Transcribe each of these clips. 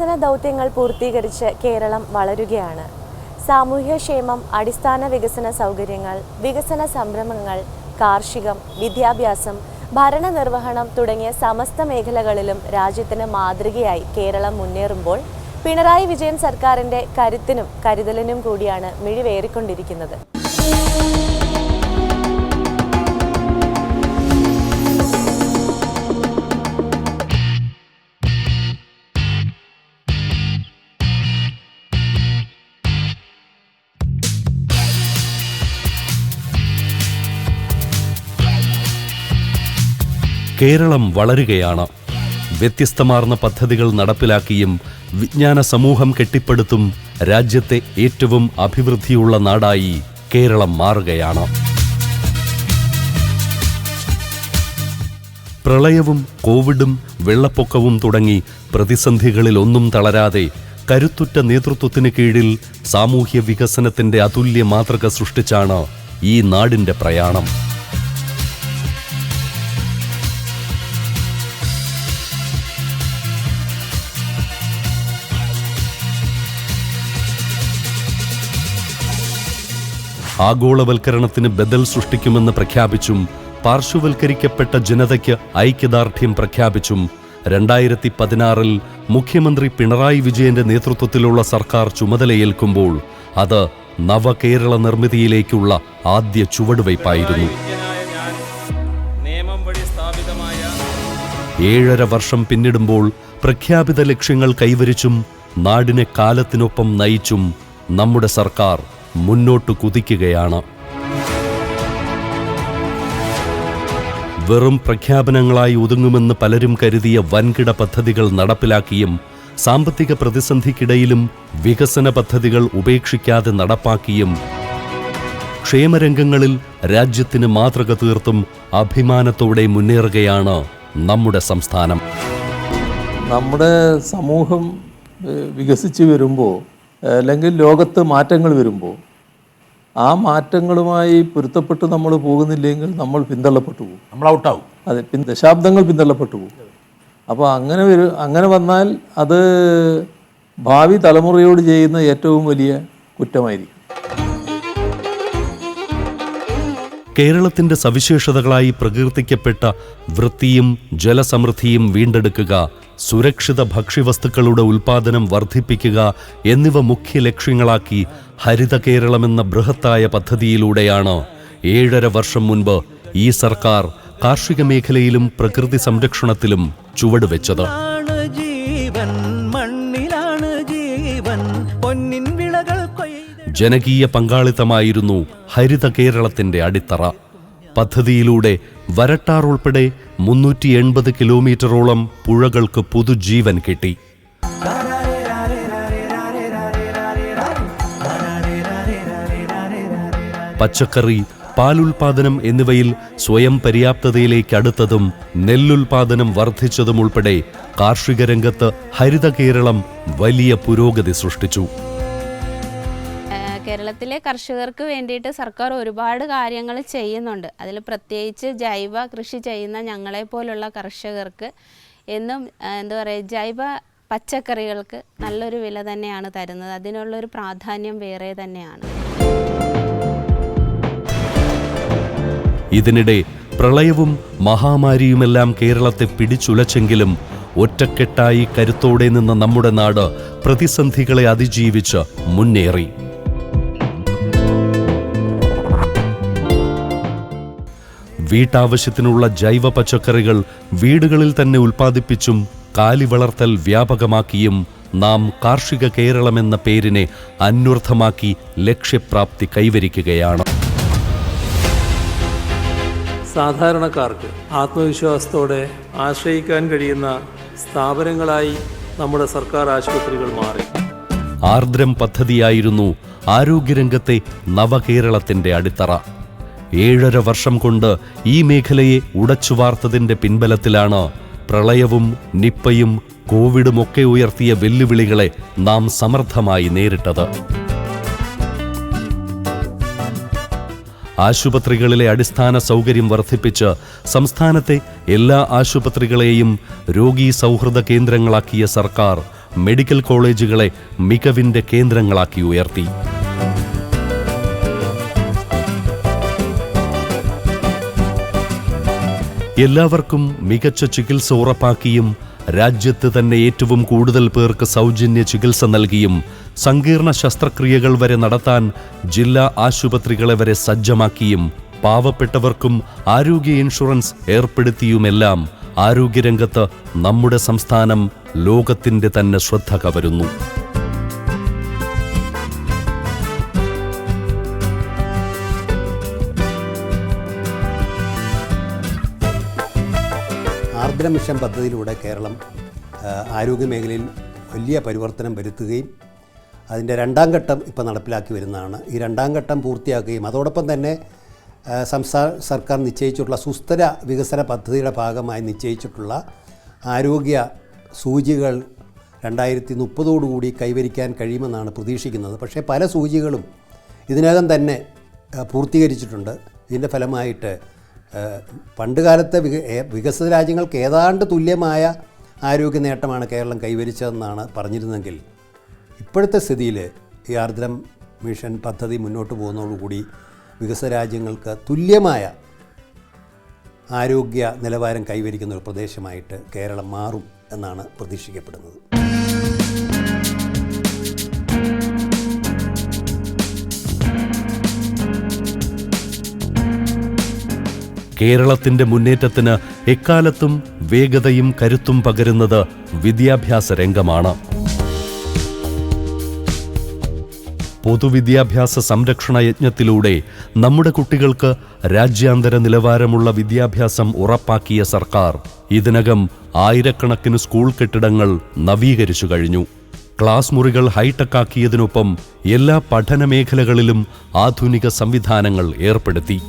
വികസന ദൗത്യങ്ങൾ പൂർത്തീകരിച്ച് കേരളം വളരുകയാണ്. സാമൂഹ്യക്ഷേമം അടിസ്ഥാന വികസന സൗകര്യങ്ങൾ വികസന സംരംഭങ്ങൾ കാർഷികം വിദ്യാഭ്യാസം ഭരണനിർവഹണം തുടങ്ങിയ സമസ്ത മേഖലകളിലും രാജ്യത്തിന് മാതൃകയായി കേരളം മുന്നേറുമ്പോൾ പിണറായി വിജയൻ സർക്കാരിന്റെ കരുത്തിനും കരുതലിനും കൂടിയാണ് മിഴിവേറിക്കൊണ്ടിരിക്കുന്നത്. കേരളം വളരുകയാണ്. വ്യത്യസ്തമാർന്ന പദ്ധതികൾ നടപ്പിലാക്കിയും വിജ്ഞാന സമൂഹം കെട്ടിപ്പടുത്തും രാജ്യത്തെ ഏറ്റവും അഭിവൃദ്ധിയുള്ള നാടായി കേരളം മാറുകയാണ്. പ്രളയവും കോവിഡും വെള്ളപ്പൊക്കവും തുടങ്ങി പ്രതിസന്ധികളിലൊന്നും തളരാതെ കരുത്തുറ്റ നേതൃത്വത്തിന് കീഴിൽ സാമൂഹ്യ വികസനത്തിന്റെ അതുല്യ മാതൃക സൃഷ്ടിച്ചാണ് ഈ നാടിന്റെ പ്രയാണം. ആഗോളവൽക്കരണത്തിന് ബദൽ സൃഷ്ടിക്കുമെന്ന് പ്രഖ്യാപിച്ചും പാർശ്വവൽക്കരിക്കപ്പെട്ട ജനതയ്ക്ക് ഐക്യദാർഢ്യം പ്രഖ്യാപിച്ചും രണ്ടായിരത്തി പതിനാറിൽ മുഖ്യമന്ത്രി പിണറായി വിജയന്റെ നേതൃത്വത്തിലുള്ള സർക്കാർ ചുമതലയേൽക്കുമ്പോൾ അത് നവകേരള നിർമ്മിതിയിലേക്കുള്ള ആദ്യ ചുവടുവയ്പായിരുന്നു. ഏഴര വർഷം പിന്നിടുമ്പോൾ പ്രഖ്യാപിത ലക്ഷ്യങ്ങൾ കൈവരിച്ചും നാടിനെ കാലത്തിനൊപ്പം നയിച്ചും നമ്മുടെ സർക്കാർ മുന്നോട്ടു കുതിക്കുകയാണ്. വെറും പ്രഖ്യാപനങ്ങളായി ഒതുങ്ങുമെന്ന് പലരും കരുതിയ വൻകിട പദ്ധതികൾ നടപ്പിലാക്കിയും സാമ്പത്തിക പ്രതിസന്ധിക്കിടയിലും വികസന പദ്ധതികൾ ഉപേക്ഷിക്കാതെ നടപ്പാക്കിയും ക്ഷേമരംഗങ്ങളിൽ രാജ്യത്തിന് മാതൃക തീർത്തും അഭിമാനത്തോടെ മുന്നേറുകയാണ് നമ്മുടെ സംസ്ഥാനം. നമ്മുടെ സമൂഹം വികസിച്ചു വരുമ്പോൾ അല്ലെങ്കിൽ ലോകത്ത് മാറ്റങ്ങൾ വരുമ്പോൾ ആ മാറ്റങ്ങളുമായി പൊരുത്തപ്പെട്ട് നമ്മൾ പോകുന്നില്ലെങ്കിൽ നമ്മൾ പിന്തള്ളപ്പെട്ടു പോകും. നമ്മൾ ഔട്ടാവും. അതെ പിൻ ദശാബ്ദങ്ങൾ പിന്തള്ളപ്പെട്ടു പോകും. അപ്പോൾ അങ്ങനെ വരും അങ്ങനെ വന്നാൽ അത് ഭാവി തലമുറയോട് ചെയ്യുന്ന ഏറ്റവും വലിയ കുറ്റമായിരിക്കും. കേരളത്തിന്റെ സവിശേഷതകളായി പ്രകീർത്തിക്കപ്പെട്ട വൃത്തിയും ജലസമൃദ്ധിയും വീണ്ടെടുക്കുക സുരക്ഷിത ഭക്ഷ്യവസ്തുക്കളുടെ ഉൽപാദനം വർദ്ധിപ്പിക്കുക എന്നിവ മുഖ്യ ലക്ഷ്യങ്ങളാക്കി ഹരിത കേരളമെന്ന ബൃഹത്തായ പദ്ധതിയിലൂടെയാണ്. ഏഴര വർഷം മുൻപ് ഈ സർക്കാർ കാർഷിക മേഖലയിലും പ്രകൃതി സംരക്ഷണത്തിലും ചുവടുവെച്ചത്. ജനകീയ പങ്കാളിത്തമായിരുന്നു ഹരിത കേരളത്തിന്റെ അടിത്തറ. പദ്ധതിയിലൂടെ വരട്ടാർ ഉൾപ്പെടെ മുന്നൂറ്റി എൺപത് കിലോമീറ്ററോളം പുഴകൾക്ക് പുതുജീവൻ കിട്ടി. പച്ചക്കറി പാലുൽപാദനം എന്നിവയിൽ സ്വയം പര്യാപ്തതയിലേക്ക് അടുത്തതും നെല്ലുൽപാദനം വർദ്ധിച്ചതും ഉൾപ്പെടെ കാർഷിക രംഗത്ത് ഹരിത കേരളം വലിയ പുരോഗതി സൃഷ്ടിച്ചു. കേരളത്തിലെ കർഷകർക്ക് വേണ്ടിയിട്ട് സർക്കാർ ഒരുപാട് കാര്യങ്ങൾ ചെയ്യുന്നുണ്ട്. അതിൽ പ്രത്യേകിച്ച് ജൈവ കൃഷി ചെയ്യുന്ന ഞങ്ങളെ പോലുള്ള കർഷകർക്ക് എന്നും എന്താ പറയുക ജൈവ പച്ചക്കറികൾക്ക് നല്ലൊരു വില തന്നെയാണ് തരുന്നത്. അതിനുള്ളൊരു പ്രാധാന്യം വേറെ തന്നെയാണ്. ഇതിനിടെ പ്രളയവും മഹാമാരിയുമെല്ലാം കേരളത്തെ പിടിച്ചുലച്ചെങ്കിലും ഒറ്റക്കെട്ടായി കരുത്തോടെ നിന്ന നമ്മുടെ നാട് പ്രതിസന്ധികളെ അതിജീവിച്ച് മുന്നേറി. വീട്ടാവശ്യത്തിനുള്ള ജൈവ പച്ചക്കറികൾ വീടുകളിൽ തന്നെ ഉൽപ്പാദിപ്പിച്ചും കാലി വളർത്തൽ വ്യാപകമാക്കിയും നാം കാർഷിക കേരളമെന്ന പേരിനെ അന്വർത്ഥമാക്കി ലക്ഷ്യപ്രാപ്തി കൈവരിക്കുകയാണ്. സാധാരണക്കാർക്ക് ആത്മവിശ്വാസത്തോടെ ആശ്രയിക്കാൻ കഴിയുന്ന സ്ഥാപനങ്ങളായി നമ്മുടെ സർക്കാർ ആശുപത്രികൾ മാറി. ആർദ്രം പദ്ധതിയായിരുന്നു ആരോഗ്യരംഗത്തെ നവകേരളത്തിന്റെ അടിത്തറ. ഏഴര വർഷം കൊണ്ട് ഈ മേഖലയെ ഉടച്ചു ഉടച്ചുവാർത്തതിന്റെ പിൻബലത്തിലാണ് പ്രളയവും നിപ്പയും കോവിഡുമൊക്കെ ഉയർത്തിയ വെല്ലുവിളികളെ നാം സമർത്ഥമായി നേരിട്ടത്. ആശുപത്രികളിലെ അടിസ്ഥാന സൗകര്യം വർദ്ധിപ്പിച്ച് സംസ്ഥാനത്തെ എല്ലാ ആശുപത്രികളെയും രോഗീ സൗഹൃദ കേന്ദ്രങ്ങളാക്കിയ സർക്കാർ മെഡിക്കൽ കോളേജുകളെ മികവിന്റെ കേന്ദ്രങ്ങളാക്കി ഉയർത്തി. എല്ലാവർക്കും മികച്ച ചികിത്സ ഉറപ്പാക്കിയും രാജ്യത്ത് തന്നെ ഏറ്റവും കൂടുതൽ പേർക്ക് സൗജന്യ ചികിത്സ നൽകിയും സങ്കീർണ ശസ്ത്രക്രിയകൾ വരെ നടത്താൻ ജില്ലാ ആശുപത്രികളെ വരെ സജ്ജമാക്കിയും പാവപ്പെട്ടവർക്കും ആരോഗ്യ ഇൻഷുറൻസ് ഏർപ്പെടുത്തിയുമെല്ലാം ആരോഗ്യരംഗത്ത് നമ്മുടെ സംസ്ഥാനം ലോകത്തിന്റെ തന്നെ ശ്രദ്ധ കവരുന്നു. ആർദ്ര മിഷൻ പദ്ധതിയിലൂടെ കേരളം ആരോഗ്യ മേഖലയിൽ വലിയ പരിവർത്തനം വരുത്തുകയും അതിന്റെ രണ്ടാം ഘട്ടം ഇപ്പോൾ നടപ്പിലാക്കി വരുന്നതാണ്. ഈ രണ്ടാം ഘട്ടം പൂർത്തിയാക്കുകയും അതോടൊപ്പം തന്നെ സംസ്ഥാന സർക്കാർ നിശ്ചയിച്ചിട്ടുള്ള സുസ്ഥിര വികസന പദ്ധതിയുടെ ഭാഗമായി നിശ്ചയിച്ചിട്ടുള്ള ആരോഗ്യ സൂചികൾ രണ്ടായിരത്തി മുപ്പതോടുകൂടി കൈവരിക്കാൻ കഴിയുമെന്നാണ് പ്രതീക്ഷിക്കുന്നത്. പക്ഷേ പല സൂചികളും ഇതിനകം തന്നെ പൂർത്തീകരിച്ചിട്ടുണ്ട്. ഇതിന്റെ ഫലമായിട്ട് പണ്ട് കാലത്തെ വിക വികസിത രാജ്യങ്ങൾക്ക് ഏതാണ്ട് തുല്യമായ ആരോഗ്യ നേട്ടമാണ് കേരളം കൈവരിച്ചതെന്നാണ് പറഞ്ഞിരുന്നെങ്കിൽ ഇപ്പോഴത്തെ സ്ഥിതിയിൽ ഈ ആർദ്രം മിഷൻ പദ്ധതി മുന്നോട്ട് പോകുന്നതോടുകൂടി വികസിത രാജ്യങ്ങൾക്ക് തുല്യമായ ആരോഗ്യ നിലവാരം കൈവരിക്കുന്ന ഒരു പ്രദേശമായിട്ട് കേരളം മാറും എന്നാണ് പ്രതീക്ഷിക്കപ്പെടുന്നത്. കേരളത്തിന്റെ മുന്നേറ്റത്തിന് എക്കാലത്തും വേഗതയും കരുത്തും പകരുന്നത് വിദ്യാഭ്യാസ രംഗമാണ്. പൊതുവിദ്യാഭ്യാസ സംരക്ഷണ യജ്ഞത്തിലൂടെ നമ്മുടെ കുട്ടികൾക്ക് രാജ്യാന്തര നിലവാരമുള്ള വിദ്യാഭ്യാസം ഉറപ്പാക്കിയ സർക്കാർ ഇതിനകം ആയിരക്കണക്കിന് സ്കൂൾ കെട്ടിടങ്ങൾ നവീകരിച്ചു കഴിഞ്ഞു. ക്ലാസ് മുറികൾ ഹൈടെക് ആക്കിയതിനൊപ്പം എല്ലാ പഠന മേഖലകളിലും ആധുനിക സംവിധാനങ്ങൾ ഏർപ്പെടുത്തി.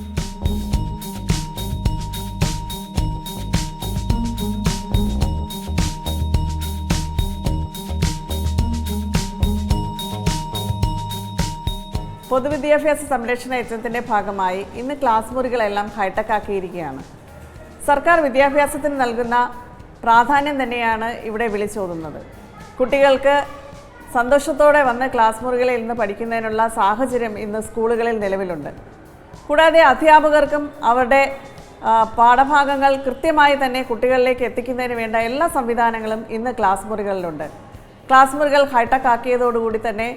പൊതുവിദ്യാഭ്യാസ സംരക്ഷണ യജ്ഞത്തിന്റെ ഭാഗമായി ഇന്ന് ക്ലാസ് മുറികളെല്ലാം ഹൈടെക് ആക്കിയിരിക്കുകയാണ് സർക്കാർ വിദ്യാഭ്യാസത്തിന് നൽകുന്ന പ്രാധാന്യം തന്നെയാണ് ഇവിടെ വിളിച്ചോതുന്നത്. കുട്ടികൾക്ക് സന്തോഷത്തോടെ വന്ന് ക്ലാസ് മുറികളിൽ ഇന്ന് പഠിക്കുന്നതിനുള്ള സാഹചര്യം ഇന്ന് സ്കൂളുകളിൽ നിലവിലുണ്ട്. കൂടാതെ അധ്യാപകർക്കും അവരുടെ പാഠഭാഗങ്ങൾ കൃത്യമായി തന്നെ കുട്ടികളിലേക്ക് എത്തിക്കുന്നതിന് വേണ്ട എല്ലാ സംവിധാനങ്ങളും ഇന്ന് ക്ലാസ് മുറികളിലുണ്ട്. ക്ലാസ് മുറികൾ ഹൈടെക് ആക്കിയതോടുകൂടി തന്നെ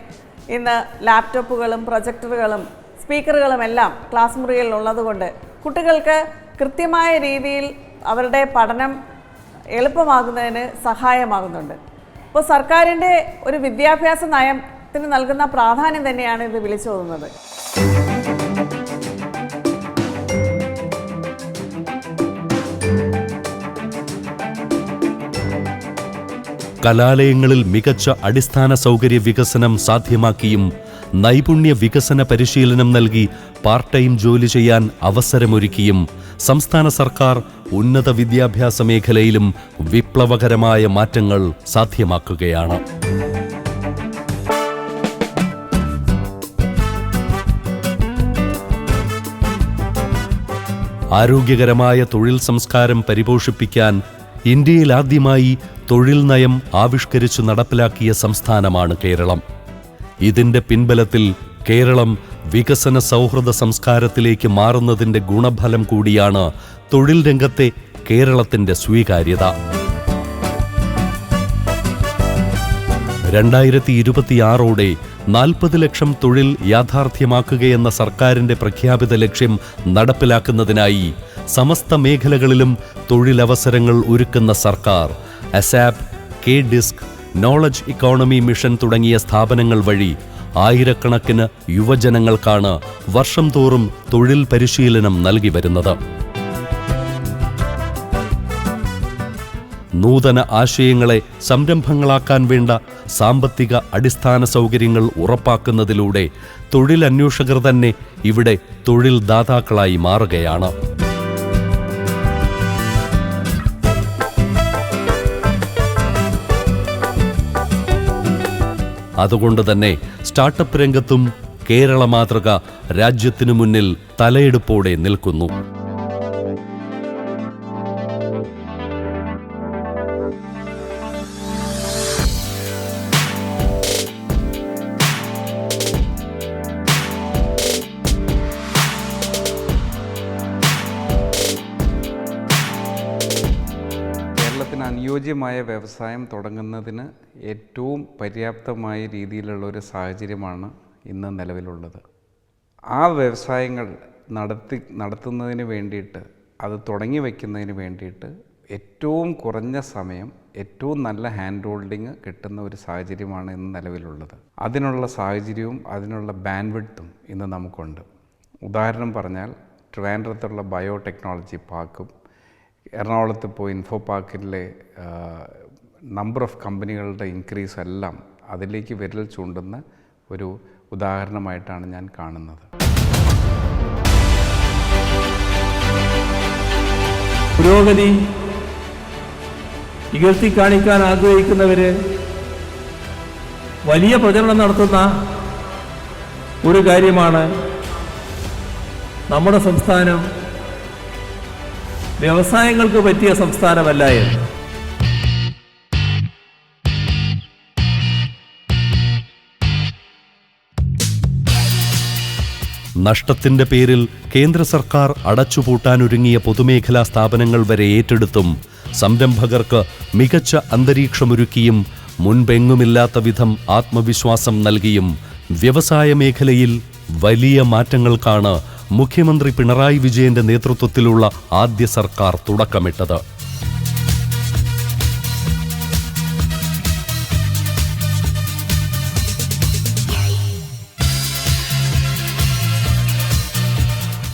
ഇന്ന് ലാപ്ടോപ്പുകളും പ്രൊജക്ടറുകളും സ്പീക്കറുകളും എല്ലാം ക്ലാസ് മുറികളിൽ ഉള്ളതുകൊണ്ട് കുട്ടികൾക്ക് കൃത്യമായ രീതിയിൽ അവരുടെ പഠനം എളുപ്പമാകുന്നതിന് സഹായമാകുന്നുണ്ട്. ഇപ്പോൾ സർക്കാരിന്റെ ഒരു വിദ്യാഭ്യാസ നയത്തിന് നൽകുന്ന പ്രാധാന്യം തന്നെയാണ് ഇത് വിളിച്ചോതുന്നത്. കലാലയങ്ങളിൽ മികച്ച അടിസ്ഥാന സൗകര്യ വികസനം സാധ്യമാക്കിയും നൈപുണ്യ വികസന പരിശീലനം നൽകി പാർട്ട് ടൈം ജോലി ചെയ്യാൻ അവസരമൊരുക്കിയും സംസ്ഥാന സർക്കാർ ഉന്നത വിദ്യാഭ്യാസ മേഖലയിലും വിപ്ലവകരമായ മാറ്റങ്ങൾ സാധ്യമാക്കുകയാണ്. ആരോഗ്യകരമായ തൊഴിൽ സംസ്കാരം പരിപോഷിപ്പിക്കാൻ ഇന്ത്യയിൽ ആദ്യമായി തൊഴിൽ നയം ആവിഷ്കരിച്ചു നടപ്പിലാക്കിയ സംസ്ഥാനമാണ് കേരളം. ഇതിന്റെ പിൻബലത്തിൽ കേരളം വികസന സൗഹൃദ സംസ്കാരത്തിലേക്ക് മാറുന്നതിന്റെ ഗുണഫലം കൂടിയാണ് തൊഴിൽ രംഗത്തെ കേരളത്തിന്റെ സ്വീകാര്യത. രണ്ടായിരത്തി ഇരുപത്തിയാറോടെ നാൽപ്പത് ലക്ഷം തൊഴിൽ യാഥാർത്ഥ്യമാക്കുകയെന്ന സർക്കാരിന്റെ പ്രഖ്യാപിത ലക്ഷ്യം നടപ്പിലാക്കുന്നതിനായി സമസ്ത മേഖലകളിലും തൊഴിലവസരങ്ങൾ ഒരുക്കുന്ന സർക്കാർ ASAP K DISC knowledge economy mission തുടങ്ങിയ സ്ഥാപനങ്ങൾ വഴി ആയിരക്കണക്കിന് യുവജനങ്ങൾക്കാണ് വർഷം തോറും തൊഴിൽ പരിശീലനം നൽകി വരുന്നത്. നൂതന ആശയങ്ങളെ സംരംഭങ്ങളാക്കാൻ വേണ്ട സാമ്പത്തിക അടിസ്ഥാന സൗകര്യങ്ങൾ ഉറപ്പാക്കുന്നതിലൂടെ തൊഴിലന്വേഷകർ തന്നെ ഇവിടെ തൊഴിൽ ദാതാക്കളായി മാറുകയാണ്. അതുകൊണ്ട് തന്നെ സ്റ്റാർട്ടപ്പ് രംഗത്തും കേരള മാതൃക രാജ്യത്തിനു മുന്നിൽ തലയെടുപ്പോടെ നിൽക്കുന്നു. അനുയോജ്യമായ വ്യവസായം തുടങ്ങുന്നതിന് ഏറ്റവും പര്യാപ്തമായ രീതിയിലുള്ള ഒരു സാഹചര്യമാണ് ഇന്ന് നിലവിലുള്ളത്. ആ വ്യവസായങ്ങൾ നടത്തി നടത്തുന്നതിന് വേണ്ടിയിട്ട് അത് തുടങ്ങി വയ്ക്കുന്നതിന് വേണ്ടിയിട്ട് ഏറ്റവും കുറഞ്ഞ സമയം ഏറ്റവും നല്ല ഹാൻഡ് ഹോൾഡിങ് കിട്ടുന്ന ഒരു സാഹചര്യമാണ് ഇന്ന് നിലവിലുള്ളത്. അതിനുള്ള സാഹചര്യവും അതിനുള്ള ബാൻഡ്വിഡ്ത്തും ഇന്ന് നമുക്കുണ്ട്. ഉദാഹരണം പറഞ്ഞാൽ ട്രിവാൻഡ്രത്തുള്ള ബയോടെക്നോളജി പാർക്കും എറണാകുളത്ത് ഇപ്പോൾ ഇൻഫോ പാർക്കിലെ നമ്പർ ഓഫ് കമ്പനികളുടെ ഇൻക്രീസ് എല്ലാം അതിലേക്ക് വിരൽ ചൂണ്ടുന്ന ഒരു ഉദാഹരണമായിട്ടാണ് ഞാൻ കാണുന്നത്. പുരോഗതി ഇകഴ്ത്തി കാണിക്കാൻ ആഗ്രഹിക്കുന്നവര് വലിയ പ്രചരണം നടത്തുന്ന ഒരു കാര്യമാണ് നമ്മുടെ സംസ്ഥാനം വ്യവസായങ്ങൾക്ക് പറ്റിയ സംസ്ഥാനമല്ല എന്ന്. നഷ്ടത്തിന്റെ പേരിൽ കേന്ദ്ര സർക്കാർ അടച്ചുപൂട്ടാനൊരുങ്ങിയ പൊതുമേഖലാ സ്ഥാപനങ്ങൾ വരെ ഏറ്റെടുത്തും സംരംഭകർക്ക് മികച്ച അന്തരീക്ഷമൊരുക്കിയും മുൻപെങ്ങുമില്ലാത്ത വിധം ആത്മവിശ്വാസം നൽകിയും വ്യവസായ മേഖലയിൽ വലിയ മാറ്റങ്ങൾക്കാണ് മുഖ്യമന്ത്രി പിണറായി വിജയന്റെ നേതൃത്വത്തിലുള്ള ആദ്യ സർക്കാർ തുടക്കമിട്ടത്.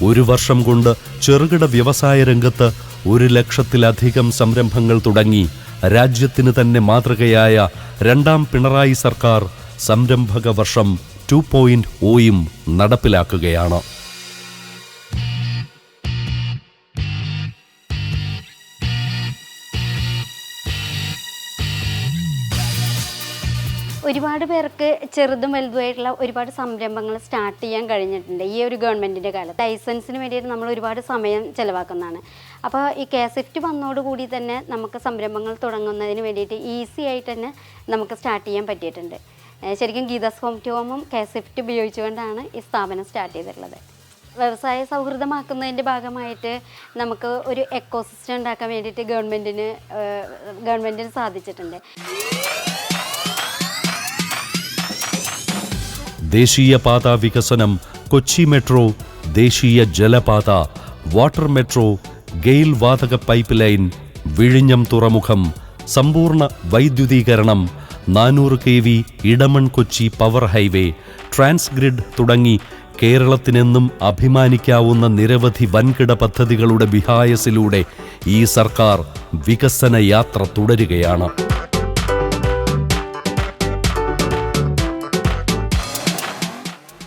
ഒരു വർഷം കൊണ്ട് ചെറുകിട വ്യവസായ രംഗത്ത് ഒരു ലക്ഷത്തിലധികം സംരംഭങ്ങൾ തുടങ്ങി. രാജ്യത്തിന് തന്നെ മാതൃകയായ രണ്ടാം പിണറായി സർക്കാർ സംരംഭക വർഷം ടു പോയിന്റ് ഒയും നടപ്പിലാക്കുകയാണ്. ഒരുപാട് പേർക്ക് ചെറുതും വലുതുമായിട്ടുള്ള ഒരുപാട് സംരംഭങ്ങൾ സ്റ്റാർട്ട് ചെയ്യാൻ കഴിഞ്ഞിട്ടുണ്ട് ഈ ഒരു ഗവൺമെന്റിന്റെ കാലത്ത്. ലൈസൻസിന് വേണ്ടിയിട്ട് നമ്മൾ ഒരുപാട് സമയം ചിലവാക്കുന്നതാണ്. അപ്പോൾ ഈ കെ സ്വിഫ്റ്റ് വന്നതോടുകൂടി തന്നെ നമുക്ക് സംരംഭങ്ങൾ തുടങ്ങുന്നതിന് വേണ്ടിയിട്ട് ഈസി ആയിട്ട് തന്നെ നമുക്ക് സ്റ്റാർട്ട് ചെയ്യാൻ പറ്റിയിട്ടുണ്ട്. ശരിക്കും ഗീതാസ് ഹോം ടു ഹോമും കെ സ്വിഫ്റ്റ് ഉപയോഗിച്ചുകൊണ്ടാണ് ഈ സ്ഥാപനം സ്റ്റാർട്ട് ചെയ്തിട്ടുള്ളത്. വ്യവസായ സൗഹൃദമാക്കുന്നതിന്റെ ഭാഗമായിട്ട് നമുക്ക് ഒരു എക്കോസിസ്റ്റം ഉണ്ടാക്കാൻ വേണ്ടിയിട്ട് ഗവൺമെന്റിന് ഗവൺമെന്റിന് സാധിച്ചിട്ടുണ്ട്. ദേശീയപാത വികസനം കൊച്ചി മെട്രോ ദേശീയ ജലപാത വാട്ടർ മെട്രോ ഗെയിൽ വാതക പൈപ്പ് ലൈൻ വിഴിഞ്ഞം തുറമുഖം സമ്പൂർണ വൈദ്യുതീകരണം നാനൂറ് K V Edamon Kochi power highway transgrid തുടങ്ങി കേരളത്തിനെന്നും അഭിമാനിക്കാവുന്ന നിരവധി വൻകിട പദ്ധതികളുടെ വിഹായസിലൂടെ ഈ സർക്കാർ വികസന യാത്ര തുടരുകയാണ്.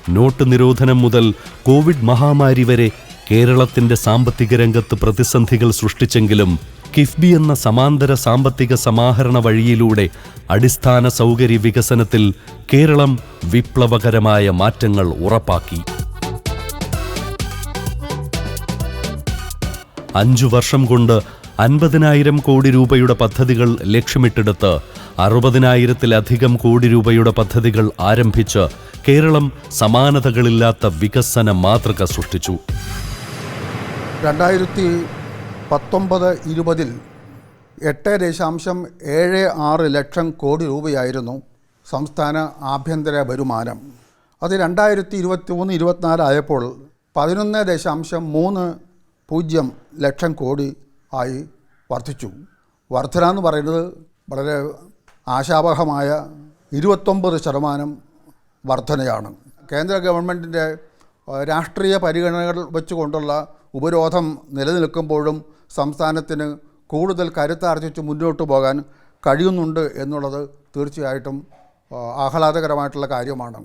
നോട്ട് നിരോധനം മുതൽ കോവിഡ് മഹാമാരി വരെ കേരളത്തിന്റെ സാമ്പത്തിക രംഗത്ത് പ്രതിസന്ധികൾ സൃഷ്ടിച്ചെങ്കിലും കിഫ്ബി എന്ന സമാന്തര സാമ്പത്തിക സമാഹരണ വഴിയിലൂടെ അടിസ്ഥാന സൗകര്യ വികസനത്തിൽ കേരളം വിപ്ലവകരമായ മാറ്റങ്ങൾ ഉറപ്പാക്കി. അഞ്ചു വർഷം കൊണ്ട് അൻപതിനായിരം കോടി രൂപയുടെ പദ്ധതികൾ ലക്ഷ്യമിട്ടെടുത്ത് അറുപതിനായിരത്തിലധികം കോടി രൂപയുടെ പദ്ധതികൾ ആരംഭിച്ച് കേരളം സമാനതകളില്ലാത്ത വികസന മാതൃക സൃഷ്ടിച്ചു. രണ്ടായിരത്തി പത്തൊമ്പത് ഇരുപതിൽ എട്ട് ദശാംശം ഏഴ് ആറ് ലക്ഷം കോടി രൂപയായിരുന്നു സംസ്ഥാന ആഭ്യന്തര വരുമാനം. അത് രണ്ടായിരത്തി ഇരുപത്തി മൂന്ന് ഇരുപത്തിനാലായപ്പോൾ പതിനൊന്ന് ദശാംശം മൂന്ന് പൂജ്യം ലക്ഷം കോടി ആയി വർദ്ധിച്ചു. വർധന എന്ന് പറയുന്നത് വളരെ ആശാവഹമായ ഇരുപത്തൊമ്പത് ശതമാനം വർധനയാണ്. കേന്ദ്ര ഗവൺമെന്റിന്റെ രാഷ്ട്രീയ പരിഗണനകൾ വെച്ചുകൊണ്ടുള്ള ഉപരോധം നിലനിൽക്കുമ്പോഴും സംസ്ഥാനത്തിന് കൂടുതൽ കരുത്താർജിച്ച് മുന്നോട്ട് പോകാൻ കഴിയുന്നുണ്ട് എന്നുള്ളത് തീർച്ചയായിട്ടും ആഹ്ലാദകരമായിട്ടുള്ള കാര്യമാണ്.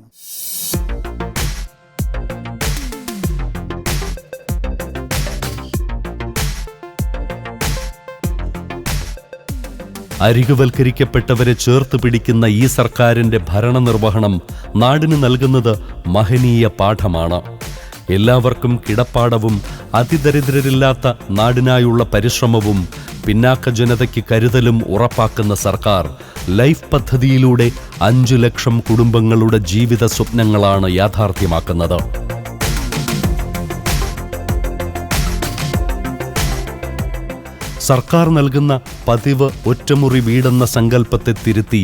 അരികുവൽക്കരിക്കപ്പെട്ടവരെ ചേർത്ത് പിടിക്കുന്ന ഈ സർക്കാരിന്റെ ഭരണനിർവഹണം നാടിന് നൽകുന്നത് മഹനീയ പാഠമാണ്. എല്ലാവർക്കും കിടപ്പാടവും അതിദരിദ്രരില്ലാത്ത നാടിനായുള്ള പരിശ്രമവും പിന്നാക്ക ജനതയ്ക്ക് കരുതലും ഉറപ്പാക്കുന്ന സർക്കാർ ലൈഫ് പദ്ധതിയിലൂടെ അഞ്ചു ലക്ഷം കുടുംബങ്ങളുടെ ജീവിത സ്വപ്നങ്ങളാണ് യാഥാർത്ഥ്യമാക്കുന്നത്. സർക്കാർ നൽകുന്ന പതിവ് ഒറ്റമുറി വീടെന്ന സങ്കല്പത്തെ തിരുത്തി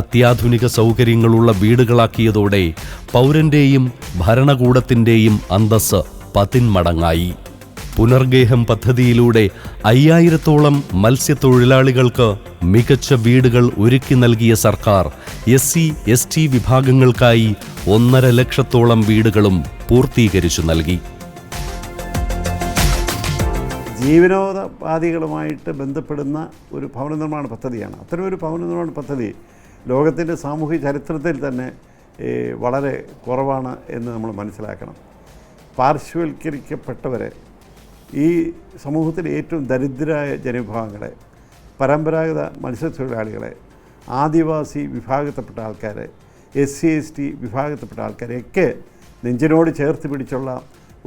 അത്യാധുനിക സൗകര്യങ്ങളുള്ള വീടുകളാക്കിയതോടെ പൗരന്റെയും ഭരണകൂടത്തിന്റെയും അന്തസ് പതിന്മടങ്ങായി. പുനർഗേഹം പദ്ധതിയിലൂടെ അയ്യായിരത്തോളം മത്സ്യത്തൊഴിലാളികൾക്ക് മികച്ച വീടുകൾ ഒരുക്കി നൽകിയ സർക്കാർ എസ് സി എസ് ടി വിഭാഗങ്ങൾക്കായി ഒന്നര ലക്ഷത്തോളം വീടുകളും പൂർത്തീകരിച്ചു നൽകി. ജീവനോപാധികളുമായിട്ട് ബന്ധപ്പെടുന്ന ഒരു ഭവന നിർമ്മാണ പദ്ധതിയാണ്. അത്തരമൊരു ഭവന നിർമ്മാണ പദ്ധതി ലോകത്തിന്റെ സാമൂഹിക ചരിത്രത്തിൽ തന്നെ വളരെ കുറവാണ് എന്ന് നമ്മൾ മനസ്സിലാക്കണം. പാർശ്വവൽക്കരിക്കപ്പെട്ടവരെ ഈ സമൂഹത്തിലെ ഏറ്റവും ദരിദ്രരായ ജനവിഭാഗങ്ങളെ പരമ്പരാഗത മത്സ്യത്തൊഴിലാളികളെ ആദിവാസി വിഭാഗത്തിൽപ്പെട്ട ആൾക്കാരെ എസ് സി എസ് ടി വിഭാഗത്തിൽപ്പെട്ട ആൾക്കാരെയൊക്കെ നെഞ്ചിനോട് ചേർത്ത് പിടിച്ചുള്ള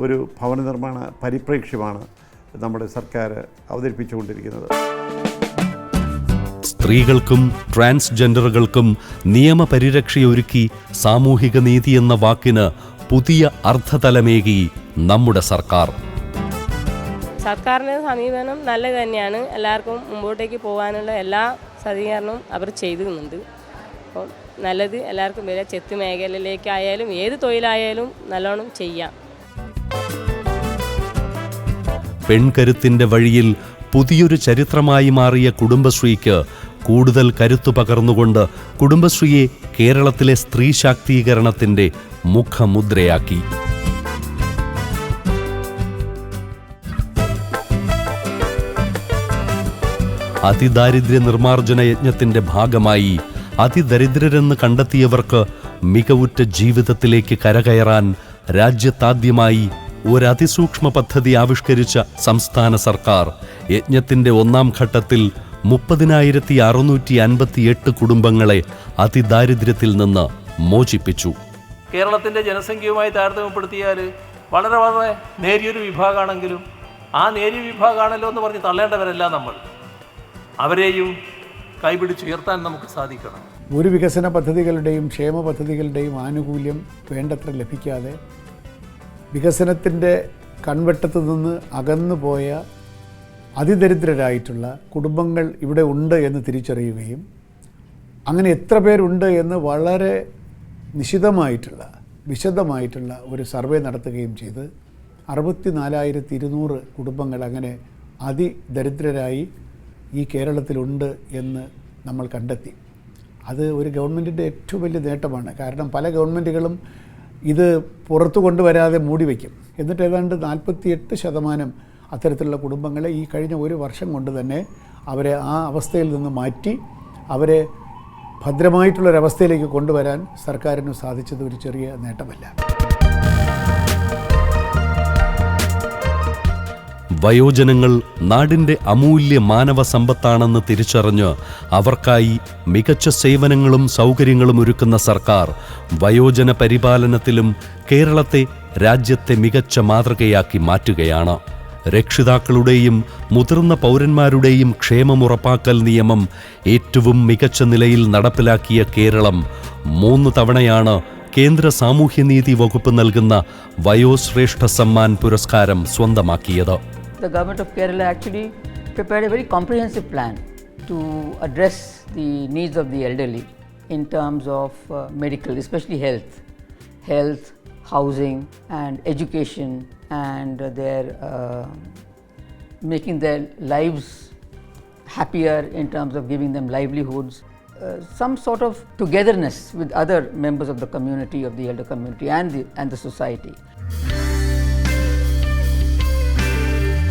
ഒരു ഭവന നിർമ്മാണ പരിപ്രേക്ഷ്യമാണ് നമ്മുടെ സർക്കാർ അവതരിപ്പിച്ചുകൊണ്ടിരിക്കുന്നത്. സ്ത്രീകൾക്കും ട്രാൻസ്ജെൻഡറുകൾക്കും നിയമപരിരക്ഷയൊരുക്കി സാമൂഹിക നീതി എന്ന വാക്കിന് പുതിയ അർത്ഥതലമേകി നമ്മുടെ സർക്കാർ. സർക്കാരിന്റെ സമീപനം നല്ലത് തന്നെയാണ് എല്ലാവർക്കും മുമ്പോട്ടേക്ക് പോകാനുള്ള എല്ലാ സജ്ജീകരണവും അവർ ചെയ്തിരുന്നുണ്ട്. അപ്പോൾ നല്ലത് എല്ലാവർക്കും വരിക. ചെത്ത് മേഖലയിലേക്കായാലും ഏത് തൊഴിലായാലും നല്ലോണം ചെയ്യാം. പെൺകരുത്തിന്റെ വഴിയിൽ പുതിയൊരു ചരിത്രമായി മാറിയ കുടുംബശ്രീക്ക് കൂടുതൽ കരുത്തു പകർന്നുകൊണ്ട് കുടുംബശ്രീയെ കേരളത്തിലെ സ്ത്രീ ശാക്തീകരണത്തിന്റെ മുഖമുദ്രയാക്കി. അതിദാരിദ്ര്യ നിർമ്മാർജന യജ്ഞത്തിന്റെ ഭാഗമായി അതിദരിദ്രരെന്ന് കണ്ടെത്തിയവർക്ക് മികവുറ്റ ജീവിതത്തിലേക്ക് കരകയറാൻ രാജ്യത്താദ്യമായി ഒരു അതിസൂക്ഷ്മ പദ്ധതി ആവിഷ്കരിച്ച സംസ്ഥാന സർക്കാർ യജ്ഞത്തിന്റെ ഒന്നാം ഘട്ടത്തിൽ മുപ്പതിനായിരത്തി അറുന്നൂറ്റി അൻപത്തിയെട്ട് കുടുംബങ്ങളെ അതിദാരിദ്ര്യത്തിൽ നിന്ന് മോചിപ്പിച്ചു. കേരളത്തിന്റെ ജനസംഖ്യയുമായി താരതമ്യപ്പെടുത്തിയാൽ വളരെ വളരെ നേരിയൊരു വിഭാഗമാണെങ്കിലും ആ നേരിയ വിഭാഗമാണല്ലോ എന്ന് പറഞ്ഞ് തള്ളേണ്ടവരല്ല നമ്മൾ. അവരെയും കൈപിടിച്ചുയർത്താൻ നമുക്ക് സാധിക്കണം. ഒരു വികസന പദ്ധതികളുടെയും ക്ഷേമ പദ്ധതികളുടെയും ആനുകൂല്യം വേണ്ടത്ര ലഭിക്കാതെ വികസനത്തിന്റെ കൺവെട്ടത്ത് നിന്ന് അകന്നു പോയ അതിദരിദ്രരായിട്ടുള്ള കുടുംബങ്ങൾ ഇവിടെ ഉണ്ട് എന്ന് തിരിച്ചറിയുകയും അങ്ങനെ എത്ര പേരുണ്ട് എന്ന് വളരെ നിശിതമായിട്ടുള്ള വിശദമായിട്ടുള്ള ഒരു സർവേ നടത്തുകയും ചെയ്ത് അറുപത്തി നാലായിരത്തി ഇരുന്നൂറ് കുടുംബങ്ങൾ അങ്ങനെ അതിദരിദ്രരായി ഈ കേരളത്തിലുണ്ട് എന്ന് നമ്മൾ കണ്ടെത്തി. അത് ഒരു ഗവൺമെന്റിന്റെ ഏറ്റവും വലിയ നേട്ടമാണ്. കാരണം പല ഗവൺമെന്റുകളും ഇത് പുറത്തു കൊണ്ടുവരാതെ മൂടി വയ്ക്കും. എന്നിട്ട് ഏതാണ്ട് നാൽപ്പത്തിയെട്ട് ശതമാനം അത്തരത്തിലുള്ള കുടുംബങ്ങളെ ഈ കഴിഞ്ഞ ഒരു വർഷം കൊണ്ട് തന്നെ അവരെ ആ അവസ്ഥയിൽ നിന്ന് മാറ്റി അവരെ ഭദ്രമായിട്ടുള്ളൊരവസ്ഥയിലേക്ക് കൊണ്ടുവരാൻ സർക്കാരിന് സാധിച്ചത് ഒരു ചെറിയ നേട്ടമല്ല. വയോജനങ്ങൾ നാടിന്റെ അമൂല്യ മാനവ സമ്പത്താണെന്ന് തിരിച്ചറിഞ്ഞ് അവർക്കായി മികച്ച സേവനങ്ങളും സൗകര്യങ്ങളും ഒരുക്കുന്ന സർക്കാർ വയോജന പരിപാലനത്തിലും കേരളത്തെ രാജ്യത്തെ മികച്ച മാതൃകയാക്കി മാറ്റുകയാണ്. രക്ഷിതാക്കളുടെയും മുതിർന്ന പൗരന്മാരുടെയും ക്ഷേമമുറപ്പാക്കൽ നിയമം ഏറ്റവും മികച്ച നിലയിൽ നടപ്പിലാക്കിയ കേരളം മൂന്ന് തവണയാണ് കേന്ദ്ര സാമൂഹ്യനീതി വകുപ്പ് നൽകുന്ന വയോശ്രേഷ്ഠ സമ്മാൻ പുരസ്കാരം സ്വന്തമാക്കിയത്. The government of Kerala actually prepared a very comprehensive plan to address the needs of the elderly in terms of uh, medical, especially health, health, housing, and education, and their uh, making their lives happier in terms of giving them livelihoods. Uh, some sort of togetherness with other members of the community, of the elder community, and the, and the society.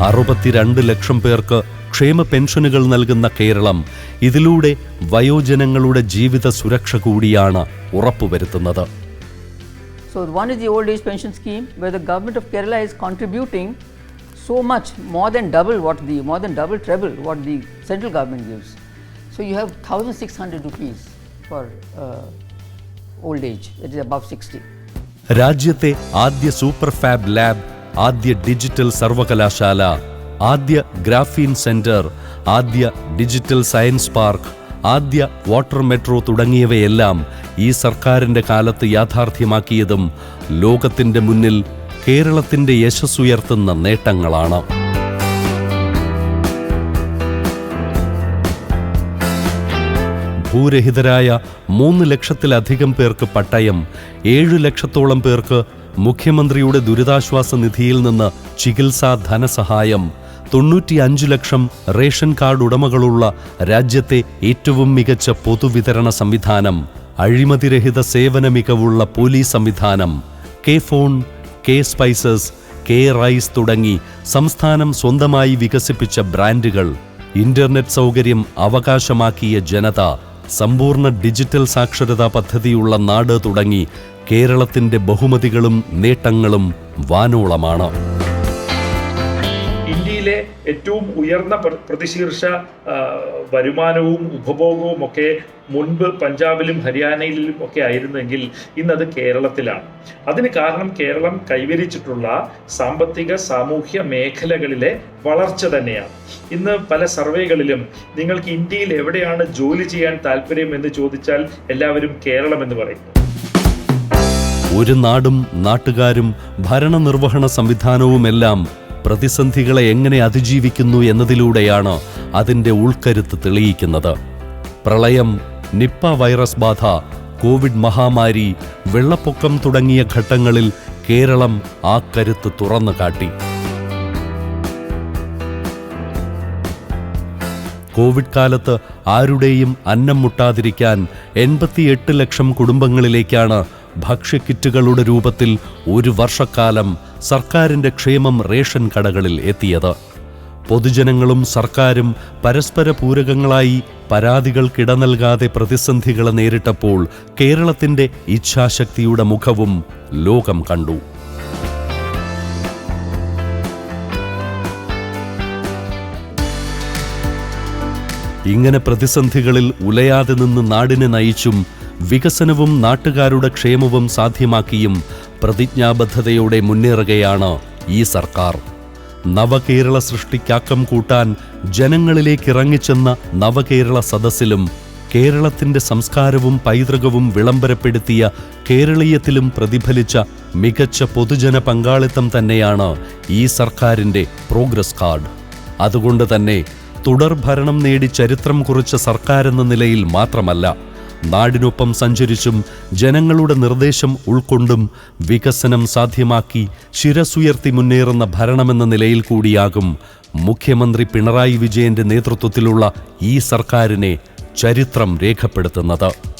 അറുപത്തിരണ്ട് ലക്ഷം പേർക്ക് ക്ഷേമ പെൻഷനുകൾ നൽകുന്ന കേരളം ഇതിലൂടെ വയോജനങ്ങളുടെ ജീവിത സുരക്ഷ കൂടിയാണ് ഉറപ്പുവരുത്തുന്നത്. So one is the old age pension scheme we the government of Kerala is contributing so much more than double what the more than double trouble what the central government gives so you have thousand six four old age it is above sixty രാജ്യത്തെ ആദ്യ super fab lab ആദ്യ digital സർവകലാശാല ആദ്യ graphene centre ആദ്യ digital science park ആദ്യ water metro തുടങ്ങിയവയെല്ലാം ഈ സർക്കാരിന്റെ കാലത്ത് യാഥാർത്ഥ്യമാക്കിയതും ലോകത്തിന്റെ മുന്നിൽ കേരളത്തിന്റെ യശസ്സുയർത്തുന്ന നേട്ടങ്ങളാണ്. ഭൂരഹിതരായ മൂന്ന് ലക്ഷത്തിലധികം പേർക്ക് പട്ടയം ഏഴു ലക്ഷത്തോളം പേർക്ക് മുഖ്യമന്ത്രിയുടെ ദുരിതാശ്വാസ നിധിയിൽ നിന്ന് ചികിത്സാ ധനസഹായം തൊണ്ണൂറ്റിയഞ്ചു ലക്ഷം റേഷൻ കാർഡ് ഉടമകളുള്ള രാജ്യത്തെ ഏറ്റവും മികച്ച പൊതുവിതരണ സംവിധാനം അഴിമതിരഹിത സേവന മികവുള്ള പോലീസ് സംവിധാനം K phone K spices K rice തുടങ്ങി സംസ്ഥാനം സ്വന്തമായി വികസിപ്പിച്ച ബ്രാൻഡുകൾ ഇന്റർനെറ്റ് സൗകര്യം അവകാശമാക്കിയ ജനത സമ്പൂർണ ഡിജിറ്റൽ സാക്ഷരതാ പദ്ധതിയുള്ള നാട് തുടങ്ങി കേരളത്തിന്റെ ബഹുമതികളും നേട്ടങ്ങളും വാനോളമാണ്. ഇന്ത്യയിലെ ഏറ്റവും ഉയർന്ന പ്രതിശീർഷ വരുമാനവും ഉപഭോഗവും ഒക്കെ മുൻപ് പഞ്ചാബിലും ഹരിയാനയിലും ഒക്കെ ആയിരുന്നെങ്കിൽ ഇന്നത് കേരളത്തിലാണ്. അതിന് കാരണം കേരളം കൈവരിച്ചിട്ടുള്ള സാമ്പത്തിക സാമൂഹ്യ മേഖലകളിലെ വളർച്ച തന്നെയാണ്. ഇന്ന് പല സർവേകളിലും നിങ്ങൾക്ക് ഇന്ത്യയിൽ എവിടെയാണ് ജോലി ചെയ്യാൻ താല്പര്യം എന്ന് ചോദിച്ചാൽ എല്ലാവരും കേരളം എന്ന് പറയും ഒരു നാടും നാട്ടുകാരും ഭരണനിർവഹണ സംവിധാനവുമെല്ലാം പ്രതിസന്ധികളെ എങ്ങനെ അതിജീവിക്കുന്നു എന്നതിലൂടെയാണ് അതിന്റെ ഉൾക്കരുത്ത് തെളിയിക്കുന്നത്. പ്രളയം നിപ്പ വൈറസ് ബാധ കോവിഡ് മഹാമാരി വെള്ളപ്പൊക്കം തുടങ്ങിയ ഘട്ടങ്ങളിൽ കേരളം ആ കരുത്ത് തുറന്നു കാട്ടി. കോവിഡ് കാലത്ത് ആരുടെയും അന്നം മുട്ടാതിരിക്കാൻ എൺപത്തിയെട്ട് ലക്ഷം കുടുംബങ്ങളിലേക്കാണ് ഭക്ഷ്യക്കിറ്റുകളുടെ രൂപത്തിൽ ഒരു വർഷക്കാലം സർക്കാരിന്റെ ക്ഷേമം റേഷൻ കടകളിൽ എത്തിയത്. പൊതുജനങ്ങളും സർക്കാരും പരസ്പര പൂരകങ്ങളായി പരാതികൾക്കിട നൽകാതെ പ്രതിസന്ധികളെ നേരിട്ടപ്പോൾ കേരളത്തിന്റെ ഇച്ഛാശക്തിയുടെ മുഖവും ലോകം കണ്ടു. ഇങ്ങനെ പ്രതിസന്ധികളിൽ ഉലയാതെ നിന്ന് നാടിനെ നയിച്ചും വികസനവും നാട്ടുകാരുടെ ക്ഷേമവും സാധ്യമാക്കിയും പ്രതിജ്ഞാബദ്ധതയോടെ മുന്നേറുകയാണ് ഈ സർക്കാർ. നവകേരള സൃഷ്ടിക്കാക്കം കൂട്ടാൻ ജനങ്ങളിലേക്ക് ഇറങ്ങിച്ചെന്ന നവകേരള സദസ്സിലും കേരളത്തിന്റെ സംസ്കാരവും പൈതൃകവും വിളംബരപ്പെടുത്തിയ കേരളീയത്തിലും പ്രതിഫലിച്ച മികച്ച പൊതുജന പങ്കാളിത്തം തന്നെയാണ് ഈ സർക്കാരിന്റെ പ്രോഗ്രസ് കാർഡ്. അതുകൊണ്ട് തന്നെ തുടർഭരണം നേടി ചരിത്രം കുറിച്ച സർക്കാരെന്ന നിലയിൽ മാത്രമല്ല നാടിനൊപ്പം സഞ്ചരിച്ചും ജനങ്ങളുടെ നിർദ്ദേശം ഉൾക്കൊണ്ടും വികസനം സാധ്യമാക്കി ശിരസുയർത്തി മുന്നേറുന്ന ഭരണമെന്ന നിലയിൽ കൂടിയാകും മുഖ്യമന്ത്രി പിണറായി വിജയന്റെ നേതൃത്വത്തിലുള്ള ഈ സർക്കാരിനെ ചരിത്രം രേഖപ്പെടുത്തുന്നത്.